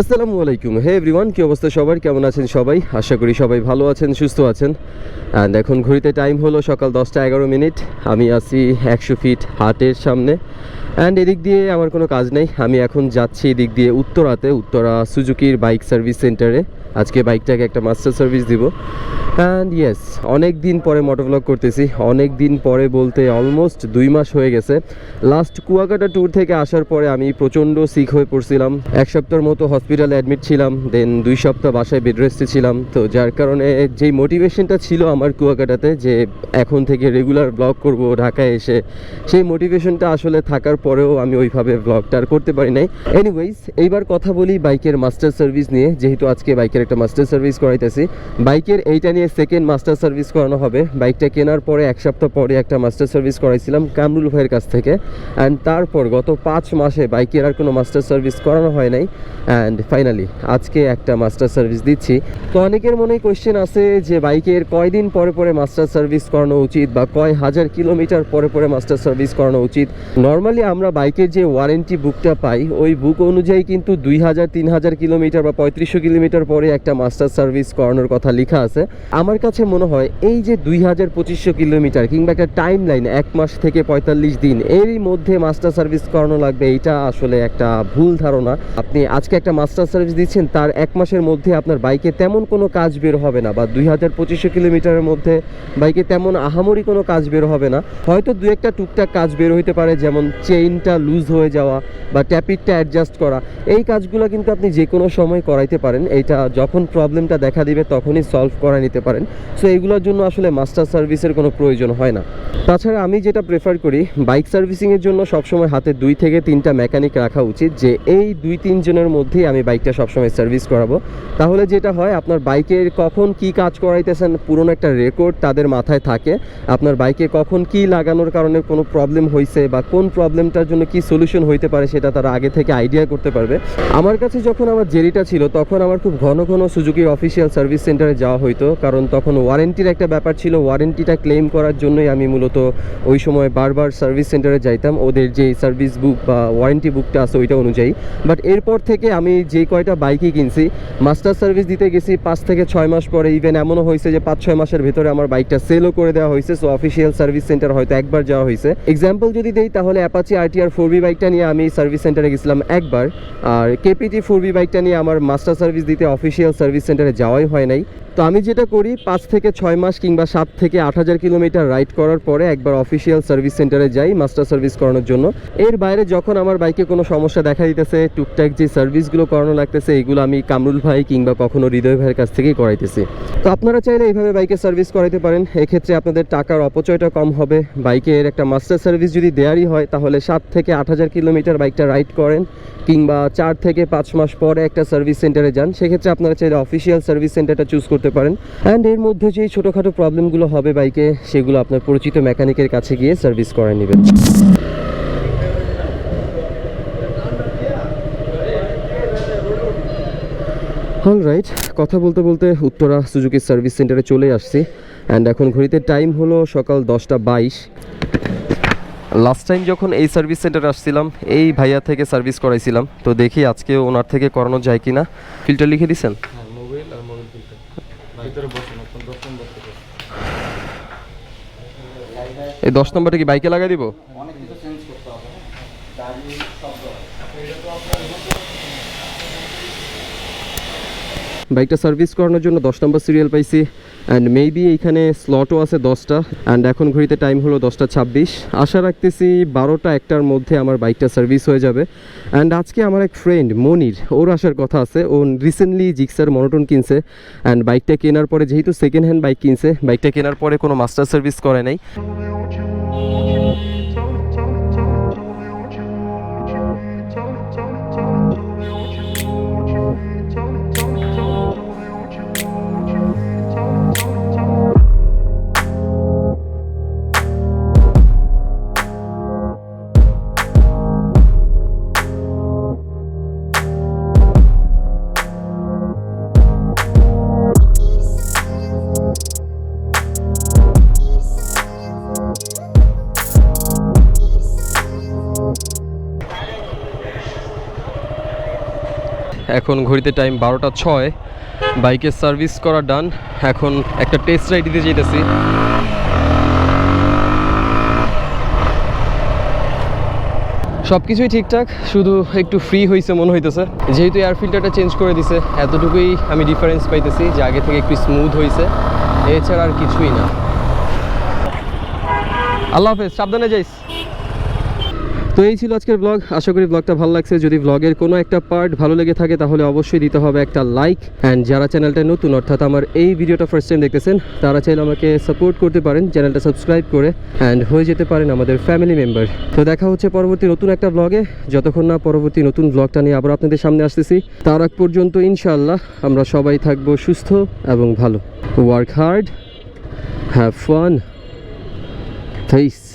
আসসালামু আলাইকুম। হে এভরিওয়ান কি অবস্থা সবার? কেমন আছেন সবাই? আশা করি সবাই ভালো আছেন, সুস্থ আছেন। অ্যান্ড এখন ঘড়িতে টাইম হলো সকাল দশটা এগারো মিনিট। আমি আছি একশো ফিট হাটের সামনে। অ্যান্ড এদিক দিয়ে আমার কোনো কাজ নেই। আমি এখন যাচ্ছি এদিক দিয়ে উত্তরাতে, উত্তরা সুজুকির বাইক সার্ভিস সেন্টারে আজকে বাইকটাকে একটা মাস্টার সার্ভিস দিব। অ্যান্ড ইয়েস অনেক দিন পরে মোটোভ্লগ করতেছি। অনেক দিন পরে বলতে অলমোস্ট দুই মাস হয়ে গেছে। লাস্ট কুয়াকাটা ট্যুর থেকে আসার পরে আমি প্রচণ্ড সিক হয়ে পড়ছিলাম। এক সপ্তাহের মতো হসপিটালে অ্যাডমিট ছিলাম দেন দুই সপ্তাহ বাসায় বেড রেস্টে ছিলাম। তো যার কারণে যেই মোটিভেশনটা ছিল আমার কুয়াকাটাতে, যে এখন থেকে রেগুলার ব্লগ করব ঢাকায় এসে, সেই মোটিভেশনটা আসলে থাকার পরেও আমি ওইভাবে ব্লগটা আর করতে পারি নাই। এনিওয়েজ এইবার কথা বলি বাইকের মাস্টার সার্ভিস নিয়ে, যেহেতু আজকে বাইকের একটা মাস্টার সার্ভিস করাইতেছি। বাইকের এইটা নিয়ে সেকেন্ড মাস্টার সার্ভিস করানো হবে। বাইকটা কেনার পরে এক সপ্তাহ পরে একটা মাস্টার সার্ভিস করাইছিলাম কামরুল ভাইয়ের কাছ থেকে। অ্যান্ড তারপর গত পাঁচ মাসে বাইকের আর কোনো মাস্টার সার্ভিস করানো হয় নাই। অ্যান্ড ফাইনালি আজকে একটা মাস্টার সার্ভিস দিচ্ছি। তো অনেকের মনে কোয়েশ্চেন আছে যে বাইকের কয়দিন পরে পরে মাস্টার সার্ভিস করানো উচিত বা কয় হাজার কিলোমিটার পরে পরে মাস্টার সার্ভিস করানো উচিত? নর্মালি আমরা বাইকের যে ওয়ারেন্টি বুকটা পাই, ওই বুক অনুযায়ী কিন্তু দুই হাজার, তিন হাজার কিলোমিটার বা পঁয়ত্রিশশো কিলোমিটার পরে একটা মাস্টার সার্ভিস করানোর কথা লেখা আছে। আমার কাছে মনে হয় এই যে দুই হাজার পঁচিশশো কিলোমিটার কিংবা একটা টাইম লাইন এক মাস থেকে পঁয়তাল্লিশ দিন, এরই মধ্যে মাস্টার সার্ভিস করানো লাগবে, এইটা আসলে একটা ভুল ধারণা। আপনি আজকে একটা মাস্টার সার্ভিস দিচ্ছেন, তার এক মাসের মধ্যে আপনার বাইকে তেমন কোনো কাজ বের হবে না, বা দুই হাজার পঁচিশশো কিলোমিটারের মধ্যে বাইকে তেমন আহামরি কোনো কাজ বের হবে না। হয়তো দু একটা টুকটাক কাজ বের হইতে পারে, যেমন চেইনটা লুজ হয়ে যাওয়া, বা ট্যাপিটটা অ্যাডজাস্ট করা। এই কাজগুলো কিন্তু আপনি যে কোনো সময় করাইতে পারেন, এইটা যখন প্রবলেমটা দেখা দিবে, তখনই সলভ করা নিতে পারেন। সো এইগুলোর জন্য আসলে মাস্টার সার্ভিসের কোনো প্রয়োজন হয় না। তাছাড়া আমি যেটা প্রেফার করি বাইক সার্ভিসিংয়ের জন্য সবসময় হাতে দুই থেকে তিনটা মেকানিক রাখা উচিত, যে এই দুই তিনজনের মধ্যেই আমি বাইকটা সবসময় সার্ভিস করাবো। তাহলে যেটা হয়, আপনার বাইকের কখন কি কাজ করাইতেছেন, পুরনো একটা রেকর্ড তাদের মাথায় থাকে। আপনার বাইকে কখন কি লাগানোর কারণে কোনো প্রবলেম হয়েছে বা কোন প্রবলেমটার জন্য কি সলিউশন হইতে পারে, সেটা তারা আগে থেকে আইডিয়া করতে পারবে। আমার কাছে যখন আমার জেরিটা ছিল, তখন আমার খুব ঘন ঘন সুজুকির অফিসিয়াল সার্ভিস সেন্টারে যাওয়া হইতো কারণ তখন ওয়ারেন্টির একটা ব্যাপার ছিল ওয়ারেন্টিটা ক্লেম করার জন্যই আমি মূলত ওই সময় বারবার সার্ভিস সেন্টারে যাইতাম। ওদের যে সার্ভিস বুক বা ওয়ারেন্টি বুকটা আছে ওইটা অনুযায়ী। বাট এরপর থেকে আমি যে কয়টা বাইকই কিনছি মাস্টার সার্ভিস দিতে গেছি পাঁচ থেকে ছয় মাস পরে। ইভেন এমনও হয়েছে যে পাঁচ, ছয় মাসের ভেতরে আমার বাইকটা সেলও করে দেওয়া হয়েছে সো অফিসিয়াল সার্ভিস সেন্টার হয়তো একবার যাওয়া হয়েছে। এক্সাম্পল যদি দেই, তাহলে অ্যাপাচি আরটিআর ফোর বি বাইকটা নিয়ে আমি সার্ভিস সেন্টারে গেছিলাম একবার। আর কেপিটি ফোর বি বাইকটা নিয়ে আমার মাস্টার সার্ভিস দিতে অফিসিয়াল সার্ভিস সেন্টারে যাওয়াই হয় নাই। তো আমি যেটা করি, পাঁচ থেকে ছয় মাস কিংবা সাত থেকে আট হাজার কিলোমিটার রাইড করার পরে একবার অফিসিয়াল সার্ভিস সেন্টারে যাই মাস্টার সার্ভিস করানোর জন্য। এর বাইরে যখন আমার বাইকে কোনো সমস্যা দেখা দিতেছে, টুকটাক যে সার্ভিসগুলো করানো লাগতেছে এইগুলো আমি কামরুল ভাই কিংবা কখনো হৃদয় ভাইয়ের কাছ থেকেই করাইতেছি। তো আপনারা চাইলে এইভাবে বাইকে সার্ভিস করাইতে পারেন। এক্ষেত্রে আপনাদের টাকার অপচয়টা কম হবে। বাইকের একটা মাস্টার সার্ভিস যদি দেয়ারই হয়, তাহলে সাত থেকে আট হাজার কিলোমিটার বাইকটা রাইড করেন কিংবা চার থেকে পাঁচ মাস পরে একটা সার্ভিস সেন্টারে যান। সেক্ষেত্রে আপনারা চাইলে অফিসিয়াল সার্ভিস সেন্টারটা চুজ করতে পারেন। অ্যান্ড এর মধ্যে যেই ছোটোখাটো প্রবলেমগুলো হবে বাইকে, সেগুলো আপনার পরিচিত মেকানিকের কাছে গিয়ে সার্ভিস করে নেবেন। অল রাইট কথা বলতে বলতে উত্তরা সুজুকি সার্ভিস সেন্টারে চলে আসছি। অ্যান্ড এখন ঘড়িতে টাইম হলো সকাল দশটা বাইশ। লাস্ট টাইম যখন এই সার্ভিস সেন্টার আসছিলাম এই ভাইয়া থেকে সার্ভিস করাইছিলাম। তো দেখি আজকে ওনার থেকে করানো যায় কি না ফিল্টার লিখে দিছেন? হ্যাঁ এই দশ নম্বরটা কি বাইকে লাগাই দিব? অনেক কিছু চেঞ্জ করতে হবে। বাইকটা সার্ভিস করানোর জন্য দশ নম্বর সিরিয়াল পাইছি। অ্যান্ড মেবি এইখানে স্লটও আছে দশটা। অ্যান্ড এখন ঘড়িতে টাইম হলো দশটা ছাব্বিশ। আশা রাখতেছি বারোটা একটার মধ্যে আমার বাইকটা সার্ভিস হয়ে যাবে। অ্যান্ড আজকে আমার এক ফ্রেন্ড মনির, ওর আসার কথা আছে। ও রিসেন্টলি জিক্সার মনোটন কিনছে। অ্যান্ড বাইকটা কেনার পরে, যেহেতু সেকেন্ড হ্যান্ড বাইক কিনছে, বাইকটা কেনার পরে কোনো মাস্টার সার্ভিস করে নাই। এখন ঘড়িতে টাইম বারোটা ছয়। বাইকের সার্ভিস করা ডান এখন একটা টেস্ট রাইড দিতে যেতেছি সব কিছুই ঠিকঠাক, শুধু একটু ফ্রি হয়েছে মনে হইতেছে। যেহেতু এয়ার ফিল্টারটা চেঞ্জ করে দিছে, এতটুকুই আমি ডিফারেন্স পাইতেছি যে আগে থেকে একটু স্মুথ হয়েছে এছাড়া আর কিছুই না। আল্লাহ হাফেজ, সাবধানে যাইস। তো এই ছিল আজকের ব্লগ আশা করি ব্লগটা ভালো লাগছে। যদি ব্লগের কোনো একটা পার্ট ভালো লেগে থাকে, তাহলে অবশ্যই দিতে হবে একটা লাইক অ্যান্ড যারা চ্যানেলটা নতুন, অর্থাৎ আমার এই ভিডিওটা ফার্স্ট টাইম দেখতেছেন, তারা চাইলে আমাকে সাপোর্ট করতে পারেন চ্যানেলটা সাবস্ক্রাইব করে। অ্যান্ড হয়ে যেতে পারেন আমাদের ফ্যামিলি মেম্বার তো দেখা হচ্ছে পরবর্তী নতুন একটা ব্লগে যতক্ষণ না পরবর্তী নতুন ব্লগটা নিয়ে আবার আপনাদের সামনে আসতেছি, তার আগ পর্যন্ত ইনশাআল্লাহ আমরা সবাই থাকব সুস্থ এবং ভালো। Work hard have fun Peace.